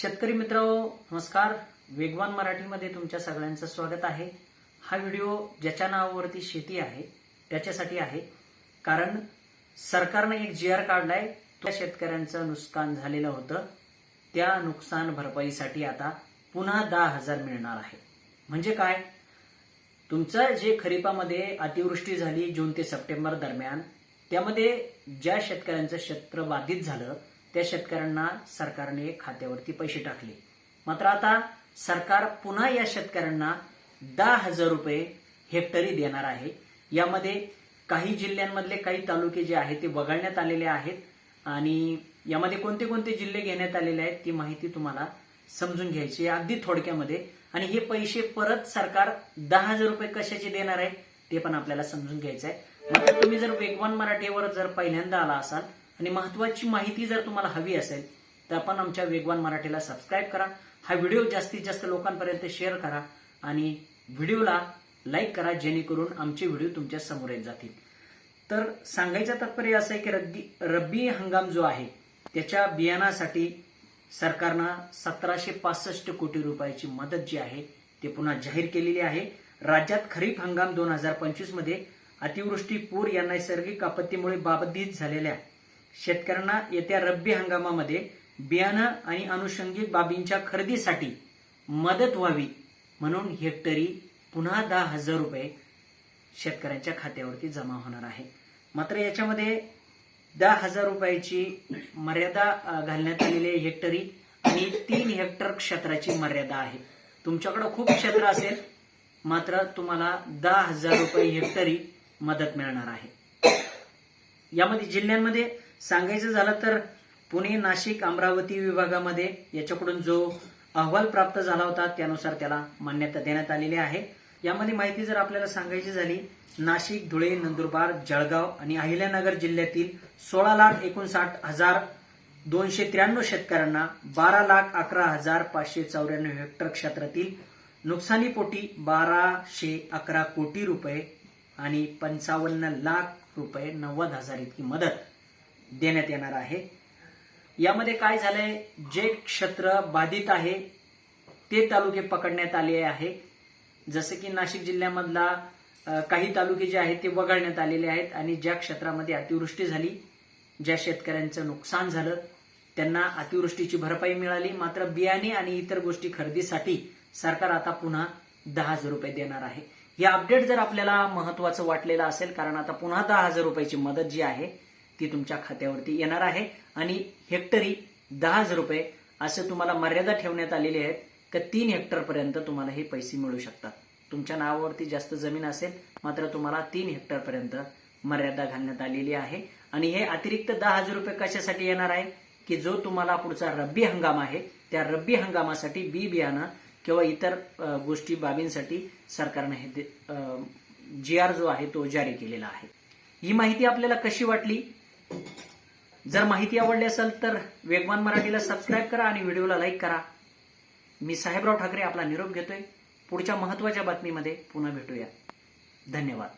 शेतकरी मित्र नमस्कार. वेगवान मराठीमध्ये तुमच्या सगळ्यांचं स्वागत आहे. हा व्हिडिओ ज्याच्या नावावरती शेती आहे त्याच्यासाठी आहे. कारण सरकारनं एक जी आर काढलाय त्या शेतकऱ्यांचं नुकसान झालेलं होतं. त्या नुकसान भरपाईसाठी आता पुन्हा दहा हजार मिळणार आहे. म्हणजे काय? तुमचं जे खरीपामध्ये अतिवृष्टी झाली जून ते सप्टेंबर दरम्यान त्यामध्ये ज्या शेतकऱ्यांचं क्षेत्र बाधित झालं त्या शेतकऱ्यांना सरकारने खात्यावरती पैसे टाकले. मात्र आता सरकार पुन्हा या शेतकऱ्यांना दहा हजार रुपये हेक्टरी देणार आहे. यामध्ये काही जिल्ह्यांमधले काही तालुके जे आहेत ते वगळण्यात आलेले आहेत आणि यामध्ये कोणते कोणते जिल्हे घेण्यात आलेले आहेत ती माहिती तुम्हाला समजून घ्यायची आहे अगदी थोडक्यामध्ये. आणि हे पैसे परत सरकार दहा हजार रुपये कशाचे देणार आहे ते पण आपल्याला समजून घ्यायचं आहे मात्र तुम्ही जर वेगवान मराठीवर जर पहिल्यांदा आला असाल आणि महत्वाची माहिती जर तुम्हाला हवी असेल तर आपण आमच्या वेगवान मराठीला सबस्क्राईब करा. हा व्हिडिओ जास्तीत जास्त लोकांपर्यंत शेअर करा आणि व्हिडिओला लाईक करा जेणेकरून आमचे व्हिडिओ तुमच्यासमोर येत जातील. तर सांगायचं तात्पर्य असं आहे की रब्बी रब्बी हंगाम जो आहे त्याच्या बियाणासाठी सरकारनं सतराशे पासष्ट कोटी रुपयाची मदत जी आहे ते पुन्हा जाहीर केलेली आहे. राज्यात खरीप हंगाम दोन हजार पंचवीसमध्ये अतिवृष्टी पूर या नैसर्गिक आपत्तीमुळे बाबतीत झालेल्या शेतकऱ्यांना येत्या रब्बी हंगामामध्ये बियाणं आणि अनुषंगिक बाबींच्या खरेदीसाठी मदत व्हावी म्हणून हेक्टरी पुन्हा दहा हजार रुपये शेतकऱ्यांच्या खात्यावरती जमा होणार आहे. मात्र याच्यामध्ये दहा हजार रुपयाची मर्यादा घालण्यात आलेली आहे हेक्टरी आणि तीन हेक्टर क्षेत्राची मर्यादा आहे. तुमच्याकडे खूप क्षेत्र असेल मात्र तुम्हाला दहा हजार रुपये हेक्टरी मदत मिळणार आहे. यामध्ये जिल्ह्यांमध्ये सांगायचं झालं तर पुणे नाशिक अमरावती विभागामध्ये याच्याकडून जो अहवाल प्राप्त झाला होता त्यानुसार त्याला मान्यता देण्यात आलेली आहे. यामध्ये माहिती जर आपल्याला सांगायची झाली नाशिक धुळे नंदुरबार जळगाव आणि अहिल्यानगर जिल्ह्यातील सोळा लाख एकोणसाठ हजार दोनशे त्र्याण्णव शेतकऱ्यांना बारा लाख अकरा हजार पाचशे चौऱ्याण्णव हेक्टर क्षेत्रातील नुकसानीपोटी बाराशे अकरा कोटी रुपये आणि पंचावन्न लाख रुपये नव्वद हजार इतकी मदत देण्यात येणार आहे. यामध्ये काय झालंय? जे क्षेत्र बाधित आहे ते तालुके पकडण्यात आले आहे. जसे की नाशिक जिल्ह्यामधला काही तालुके जे आहेत ते वगळण्यात आलेले आहेत आणि ज्या क्षेत्रामध्ये अतिवृष्टी झाली ज्या शेतकऱ्यांचं नुकसान झालं त्यांना अतिवृष्टीची भरपाई मिळाली. मात्र बियाणे आणि इतर गोष्टी खरेदीसाठी सरकार आता पुन्हा दहा हजार रुपये देणार आहे. हे अपडेट जर आपल्याला महत्वाचं वाटलेलं असेल कारण आता पुन्हा दहा हजार रुपयाची मदत जी आहे ती तुमच्या खात्यावरती येणार आहे. आणि हेक्टरी दहा हजार रुपये असं तुम्हाला मर्यादा ठेवण्यात आलेली आहे का तीन हेक्टरपर्यंत तुम्हाला हे पैसे मिळू शकतात. तुमच्या नावावरती जास्त जमीन असेल मात्र तुम्हाला तीन हेक्टरपर्यंत मर्यादा घालण्यात आलेली आहे. आणि हे अतिरिक्त दहा हजार रुपये कशासाठी येणार आहे? की जो तुम्हाला पुढचा रब्बी हंगाम आहे त्या रब्बी हंगामासाठी बी बियाणं किंवा इतर गोष्टी बाबींसाठी सरकारने हे जी आर जो आहे तो जारी केलेला आहे. ही माहिती आपल्याला कशी वाटली? जर माहिती आवडली असेल तर वेगवान मराठीला सबस्क्राईब करा आणि व्हिडिओला लाईक करा. मी साहेबराव ठाकरे आपला निरोप घेतोय. पुढच्या महत्त्वाच्या बातमीमध्ये पुन्हा भेटूया. धन्यवाद.